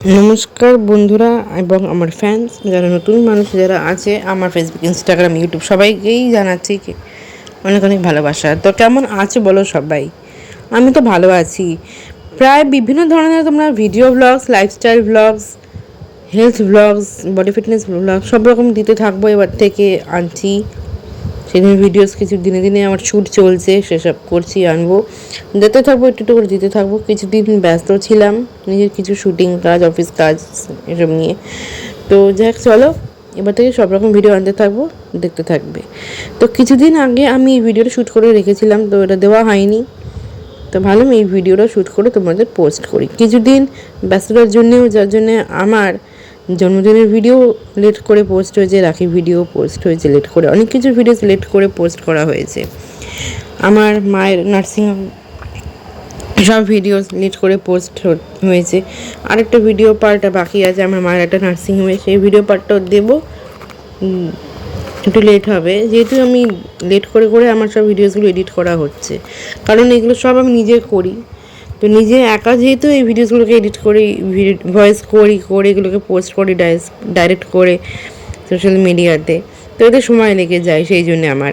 নমস্কার বন্ধুরা এবং আমার ফ্যান্স যারা নতুন মানুষ, যারা আছে, আমার ফেসবুক ইনস্টাগ্রাম ইউটিউব সবাইকেই জানাচ্ছি অনেক অনেক ভালোবাসা। তো কেমন আছে বলো সবাই? আমি তো ভালো আছি। প্রায় বিভিন্ন ধরনের তোমরা video blogs lifestyle blogs health blogs body fitness blog সব রকম দিতে থাকব এবার থেকে আনছি। সেদিন ভিডিওস কিছু দিনে দিনে আমার শ্যুট চলছে, সেসব করছি, আনব। দিতে থাকব, একটু একটু করে দিতে থাকব। কিছুদিন ব্যস্ত ছিলাম, নিজের কিছু শুটিং কাজ অফিস কাজ, এসব নিয়ে। তো যাক, চলো। এবার থেকে সব রকম ভিডিও আনতে থাকব, দেখতে থাকবে। তো কিছুদিন আগে আমি এই ভিডিওটা শ্যুট করে রেখেছিলাম, তো এটা দেওয়া হয়নি। তো ভালো এই ভিডিওটা শ্যুট করে তোমাদের পোস্ট করি। কিছুদিন ব্যস্ততার জন্যেও, যার জন্যে আমার জন্মদিনের ভিডিও লেট করে পোস্ট হয়েছে, রাখি ভিডিও পোস্ট হয়েছে লেট করে, অনেক কিছু ভিডিও লেট করে পোস্ট করা হয়েছে। আমার মায়ের নার্সিং সব ভিডিও লেট করে পোস্ট হয়েছে। আরেকটা ভিডিও পার্টটা বাকি আছে, আমার মায়ের একটা নার্সিং হোমে সেই ভিডিও পার্টটাও দেবো। একটু লেট হবে। যেহেতু আমি লেট করে করে আমার সব ভিডিওসগুলো এডিট করা হচ্ছে। কারণ এগুলো সব আমি নিজে করি। তো নিজে একা যেহেতু এই ভিডিওসগুলোকে এডিট করি ভয়েস করি, করে এগুলোকে পোস্ট করি ডাইরেক্ট করে সোশ্যাল মিডিয়াতে তো এতে সময় লেগে যায় সেই জন্য আমার।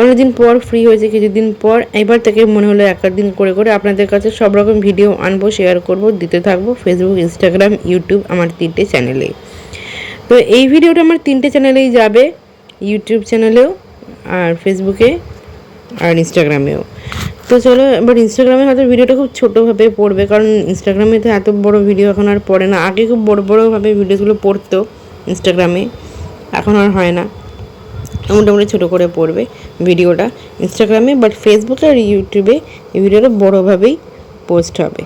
অনেকদিন পর ফ্রি হয়েছে, কিছুদিন পর এবার থেকে মনে হলো এক দিন করে করে আপনাদের কাছে সব রকম ভিডিও আনব শেয়ার করব, দিতে থাকব ফেসবুক ইনস্টাগ্রাম ইউটিউব আমার তিনটে চ্যানেলে তো এই ভিডিওটা আমার তিনটে চ্যানেলেই যাবে ইউটিউব চ্যানেলেও আর ফেসবুকে আর ইনস্টাগ্রামেও তো চলো এবার ইনস্টাগ্রামে হয়তো ভিডিওটা খুব ছোটোভাবে পড়বে, কারণ ইনস্টাগ্রামে তো এত বড় ভিডিও এখন আর পড়ে না। আগে খুব বড় বড়োভাবে ভিডিওগুলো পড়তো ইনস্টাগ্রামে এখন আর হয় না। মোটামুটি ছোটো করে পড়বে ভিডিওটা ইনস্টাগ্রামে বাট ফেসবুকে আর ইউটিউবে এই ভিডিওটা বড়োভাবেই পোস্ট হবে।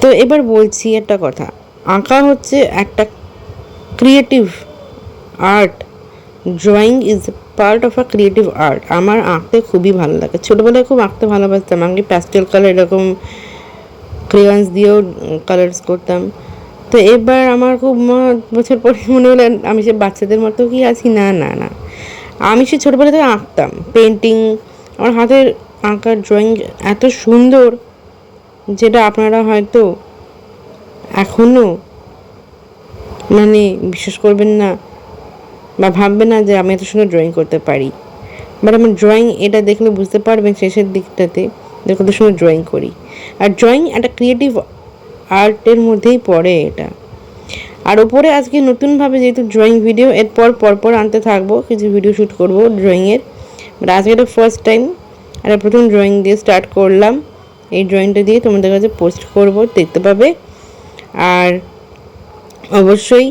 তো এবার বলছি একটা কথা, আঁকা হচ্ছে একটা creative art drawing is part of a creative art আমার আঁকতে খুবই ভালো লাগে। ছোটোবেলায় খুব আঁকতে ভালোবাসতাম। আমি প্যাস্টেল কালার এরকম ক্রেয়ন্স দিয়েও কালার্স করতাম। তো এবার আমার খুব বছর পরে মনে হলো আমি সে বাচ্চাদের মতো কি আছি? না না না। আমি সে ছোটোবেলা থেকে আঁকতাম। পেন্টিং আমার হাতের আঁকার ড্রয়িং এত সুন্দর যেটা আপনারা হয়তো এখনও মানে বিশ্বাস করবেন না। বা ভাববে না যে আমি এত সুন্দর ড্রয়িং করতে পারি। বাট আমার ড্রয়িং এটা দেখলে বুঝতে পারবেন শেষের দিকটাতে যে কত সুন্দর ড্রয়িং করি। আর ড্রয়িং একটা ক্রিয়েটিভ আর্টের মধ্যেই পড়ে এটা। আর ওপরে আজকে নতুনভাবে যেহেতু ড্রয়িং ভিডিও এরপর পরপর আনতে থাকব, কিছু ভিডিও শ্যুট করব ড্রয়িংয়ের বাট আজকে এটা ফার্স্ট টাইম একটা প্রথম ড্রয়িং দিয়ে স্টার্ট করলাম। এই ড্রয়িংটা দিয়ে তোমাদের কাছে পোস্ট করব, দেখতে পাবে। আর অবশ্যই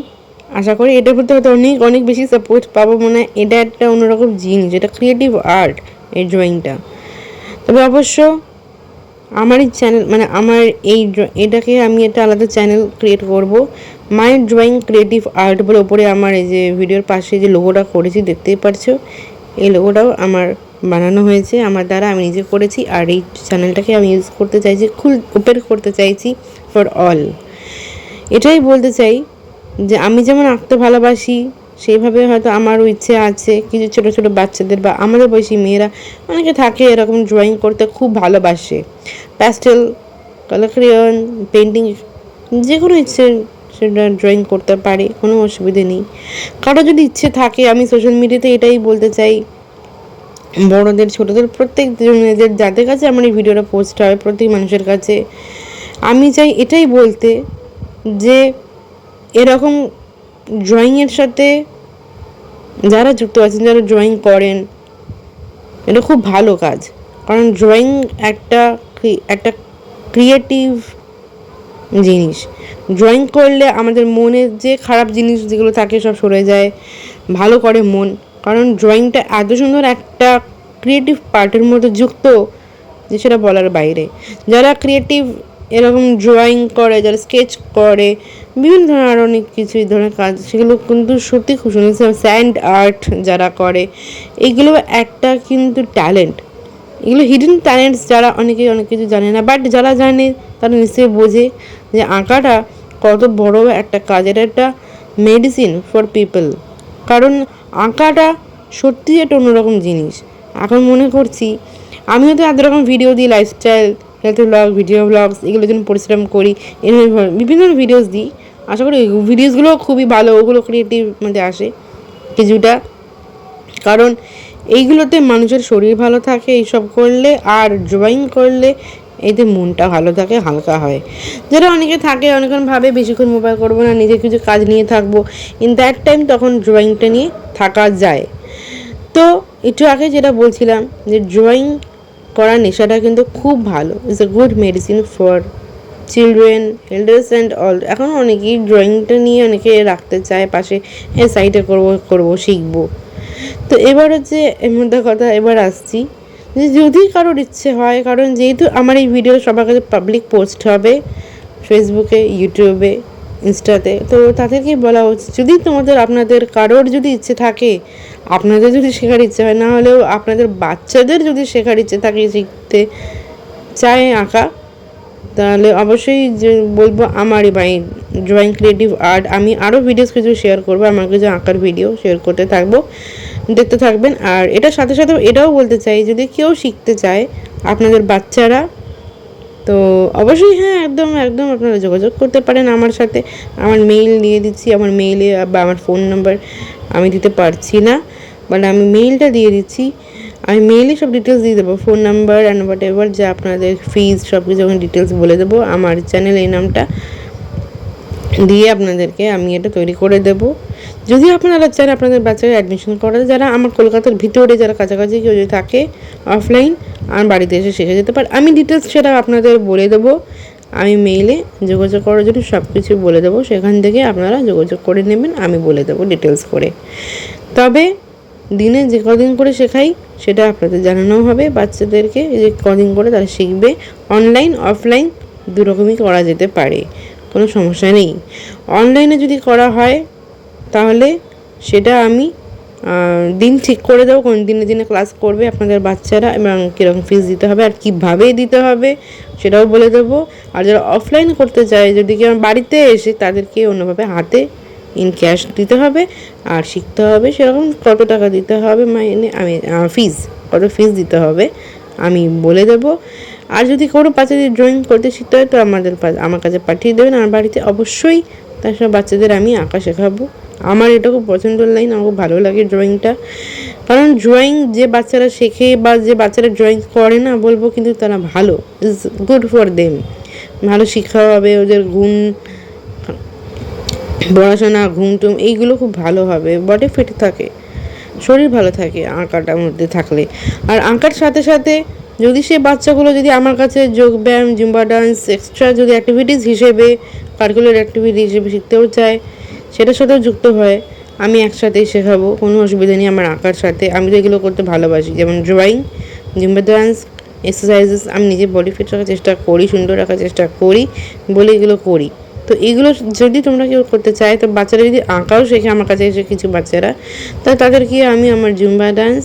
আশা করি এটার প্রতি হয়তো অনেক অনেক বেশি সাপোর্ট পাবো মনে হয়। এটা একটা অন্যরকম জিনিস এটা ক্রিয়েটিভ আর্ট এই ড্রয়িংটা তবে অবশ্য আমারই চ্যানেল মানে আমার এই এটাকে আমি একটা আলাদা চ্যানেল ক্রিয়েট করব। মাই ড্রয়িং ক্রিয়েটিভ আর্ট বলে ওপরে আমার এই যে ভিডিওর পাশে যে লোগোটা করেছি, দেখতেই পারছ? এই লোগোটাও আমার বানানো হয়েছে। আমার দ্বারা আমি নিজে করেছি আর এই চ্যানেলটাকে আমি ইউজ করতে চাইছি, খুল ওপেন করতে চাইছি ফর অল এটাই বলতে চাই যে আমি যেমন আঁকতে ভালোবাসি সেইভাবে হয়তো আমারও ইচ্ছে আছে কিছু ছোট ছোট বাচ্চাদের বা আমাদের বয়সী মেয়েরা অনেকে থাকে এরকম ড্রয়িং করতে খুব ভালোবাসে। প্যাস্টেল কালার পেন্টিং যে কোনো ইচ্ছে সেটা ড্রয়িং করতে পারে, কোনো অসুবিধে নেই। কারও যদি ইচ্ছে থাকে, আমি সোশ্যাল মিডিয়াতে এটাই বলতে চাই, বড়দের, ছোটদের, প্রত্যেক জনের যাদের কাছে আমার এই ভিডিওটা পোস্ট হয়, প্রত্যেক মানুষের কাছে, আমি চাই এটাই বলতে যে এরকম ড্রয়িংয়ের সাথে যারা যুক্ত আছেন, যারা ড্রয়িং করেন, এটা খুব ভালো কাজ। কারণ ড্রয়িং একটা একটা ক্রিয়েটিভ জিনিস। ড্রয়িং করলে আমাদের মনের যে খারাপ জিনিস যেগুলো থাকে সব সরে যায়, ভালো করে মন। কারণ ড্রয়িংটা এত সুন্দর একটা ক্রিয়েটিভ পার্টের মধ্যে যুক্ত যে সেটা বলার বাইরে। যারা ক্রিয়েটিভ এরকম ড্রয়িং করে, যারা স্কেচ করে, বিভিন্ন ধরনের আরও অনেক কিছু এই ধরনের কাজ, সেগুলো কিন্তু সত্যি খুব সুন্দর। স্যান্ড আর্ট যারা করে, এগুলো একটা কিন্তু ট্যালেন্ট এগুলো হিডেন ট্যালেন্টস যারা অনেকেই অনেক কিছু জানে না বাট যারা জানে, তারা নিশ্চয়ই বোঝে যে আঁকাটা কত বড় একটা কাজ। এটা একটা মেডিসিন ফর পিপল কারণ আঁকাটা সত্যি একটা অন্যরকম জিনিস। এখন মনে করছি, আমিও তো এত রকম ভিডিও দিই lifestyle health blog video blogs এগুলোর জন্য পরিশ্রম করি বিভিন্ন ভিডিওস দিই। আশা করি ভিডিওসগুলো খুবই ভালো, ওগুলো ক্রিয়েটিভ মধ্যে আসে কিছুটা। কারণ এইগুলোতে মানুষের শরীর ভালো থাকে, এইসব করলে আর ড্রয়িং করলে এতে মনটা ভালো থাকে, হালকা হয়। যারা অনেকে থাকে অনেকক্ষণ ভাবে বেশিক্ষণ মোবাইল করব না, নিজের কিছু কাজ নিয়ে থাকব। ইন দ্যাট টাইম তখন ড্রয়িংটা নিয়ে থাকা যায়। তো একটু আগে যেটা বলছিলাম যে ড্রয়িং করার নেশাটা কিন্তু খুব ভালো। It's a good medicine for children elders and all এখন অনেকেই ড্রয়িংটা নিয়ে অনেকে রাখতে চায়, পাশে হ্যাঁ সাইডে করব করব, শিখব। তো এবার হচ্ছে, এর মধ্যে কথা এবার আসছি। যে যদি কারোর ইচ্ছে হয়, কারণ যেহেতু আমার এই ভিডিও সবার কাছে পাবলিক পোস্ট হবে ফেসবুকে ইউটিউবে ইনস্টাতে তো তাদেরকে বলা উচিত। যদি তোমাদের, আপনাদের কারোর যদি ইচ্ছে থাকে আপনাদের যদি শেখার ইচ্ছে হয়, না হলেও আপনাদের বাচ্চাদের যদি শেখার ইচ্ছে থাকে শিখতে চায় আঁকা, তাহলে অবশ্যই যে বলব আমারই বাই ড্রয়িং ক্রিয়েটিভ আর্ট আমি আরও ভিডিওস কিছু শেয়ার করব, আমার কিছু আঁকার ভিডিও শেয়ার করতে থাকব, দেখতে থাকবেন। আর এটার সাথে সাথে এটাও বলতে চাই, যদি কেউ শিখতে চায় আপনাদের বাচ্চারা, তো অবশ্যই হ্যাঁ একদম একদম আপনারা যোগাযোগ করতে পারেন আমার সাথে। আমার মেইল দিয়ে দিচ্ছি, আমার মেইলে বা আমার ফোন নাম্বার আমি দিতে পারছি না। বাট আমি মেইলটা দিয়ে দিচ্ছি। আমি মেইলে সব ডিটেলস দিয়ে দেবো। Phone number and whatever যা আপনাদের ফিজ সব কিছু আমি ডিটেলস বলে দেবো। আমার চ্যানেল এই নামটা দিয়ে আপনাদেরকে আমি এটা তৈরি করে দেব। যদি আপনারা চান আপনাদের বাচ্চাকে অ্যাডমিশন করাতে, যারা আমার কলকাতার ভিতরে যারা কাছাকাছি কেউ যদি থাকে অফলাইন আমার বাড়িতে এসে শিখে যেতে পারে। আমি ডিটেলস সেটা আপনাদের বলে দেবো। আমি মেইলে যোগাযোগ করার জন্য সব কিছু বলে দেবো। সেখান থেকে আপনারা যোগাযোগ করে নেবেন, আমি বলে দেবো ডিটেলস করে। তবে দিনে যে কদিন করে শেখাই সেটা আপনাদের জানানো হবে। বাচ্চাদেরকে যে কদিন করে তারা শিখবে। অনলাইন অফলাইন দুরকমই করা যেতে পারে। কোনো সমস্যা নেই। অনলাইনে যদি করা হয়, তাহলে সেটা আমি দিন ঠিক করে দেবো। কোন দিনে দিনে ক্লাস করবে আপনাদের বাচ্চারা এবং কীরকম ফিস দিতে হবে আর কীভাবে দিতে হবে সেটাও বলে দেবো। আর যারা অফলাইন করতে চায়, যদি কেউ বাড়িতে এসে তাদেরকে অন্যভাবে হাতে ইন ক্যাশ দিতে হবে, আর শিখতে হবে সেরকম কত টাকা দিতে হবে মাইনে আমি ফিজ কত ফিজ দিতে হবে, আমি বলে দেবো। আর যদি কোনো বাচ্চাদের ড্রয়িং করতে শিখতে হয়, তো আমাদের আমার কাছে পাঠিয়ে দেবেন। আমার বাড়িতে অবশ্যই তার সব বাচ্চাদের আমি আঁকা শেখাবো। আমার এটা খুব পছন্দের লাইন, আমার খুব ভালো লাগে ড্রয়িংটা কারণ ড্রয়িং যে বাচ্চারা শেখে বা যে বাচ্চারা ড্রয়িং করে না, বলব কিন্তু তারা ভালো ইজ গুড ফর দেম ভালো শিক্ষা হবে, ওদের গুণ পড়াশোনা ঘুমটুম এইগুলো খুব ভালো হবে। বডি ফিট থাকে। শরীর ভালো থাকে আঁকাটার মধ্যে থাকলে। আর আঁকার সাথে সাথে যদি সে বাচ্চাগুলো যদি আমার কাছে যোগব্যায়াম, জুম্বা ডান্স এক্সট্রা যদি অ্যাক্টিভিটিস হিসেবে কারিকুলার অ্যাক্টিভিটি হিসেবে শিখতেও চায়, সেটার সাথেও যুক্ত হয়, আমি একসাথেই শেখাবো। কোনো অসুবিধা নেই আমার আঁকার সাথে। আমি তো এগুলো করতে ভালোবাসি। যেমন ড্রয়িং জুম্বা ডান্স এক্সারসাইজেস আমি নিজে বডি ফিট রাখার চেষ্টা করি, সুন্দর রাখার চেষ্টা করি, বলে এগুলো করি। তো এগুলো যদি তোমরা কেউ করতে চায়, তো বাচ্চারা যদি আঁকাও শেখে, আমার কাছে এসে কিছু বাচ্চারা, তা তাদেরকে আমি আমার Zumba dance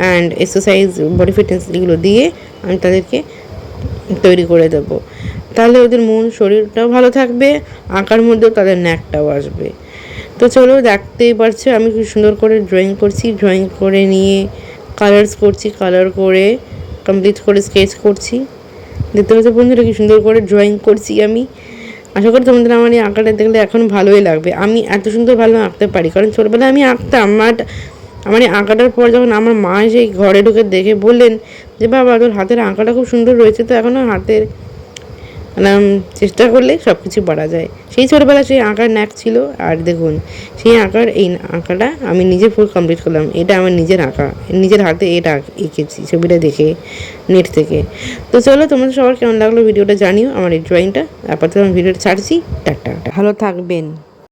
and exercise body fitness এগুলো দিয়ে আমি তাদেরকে তৈরি করে দেবো। তাহলে ওদের মন, শরীরটাও ভালো থাকবে, আঁকার মধ্যেও তাদের ন্যাকটাও আসবে। তো চলো, দেখতেই পারছ, আমি খুব সুন্দর করে ড্রয়িং করছি ড্রয়িং করে নিয়ে কালার্স করছি কালার করে কমপ্লিট করে স্কেচ করছি। দেখতে পাচ্ছ বন্ধুরা, কি সুন্দর করে ড্রয়িং করছি আমি। আশা করি তোমাদের আমার এই আঁকাটা দেখলে এখন ভালোই লাগবে। আমি এত সুন্দর ভালো আঁকতে পারি, কারণ ছোটোবেলায় আমি আঁকতাম বাট আমার এই আঁকাটার পর যখন আমার মা সেই ঘরে ঢুকে দেখে বললেন যে, বাবা, তোর হাতের আঁকাটা খুব সুন্দর রয়েছে, তো এখনও হাতের নাম চেষ্টা করলে সব কিছু পারা যায়। সেই ছোটোবেলা সেই আঁকার ন্যাক ছিল, আর দেখুন, সেই আঁকার এই আঁকাটা আমি নিজে ফুল কমপ্লিট করলাম। এটা আমার নিজের আঁকা, নিজের হাতে এটা এঁকেছি ছবিটা দেখে, নেট থেকে। তো চলো, তোমাদের সবার কেমন লাগল ভিডিওটা জানিও, আমার এই ড্রয়িংটা আপাতত আমি ভিডিওটা ছাড়ছি, টাটা। ভালো থাকবেন।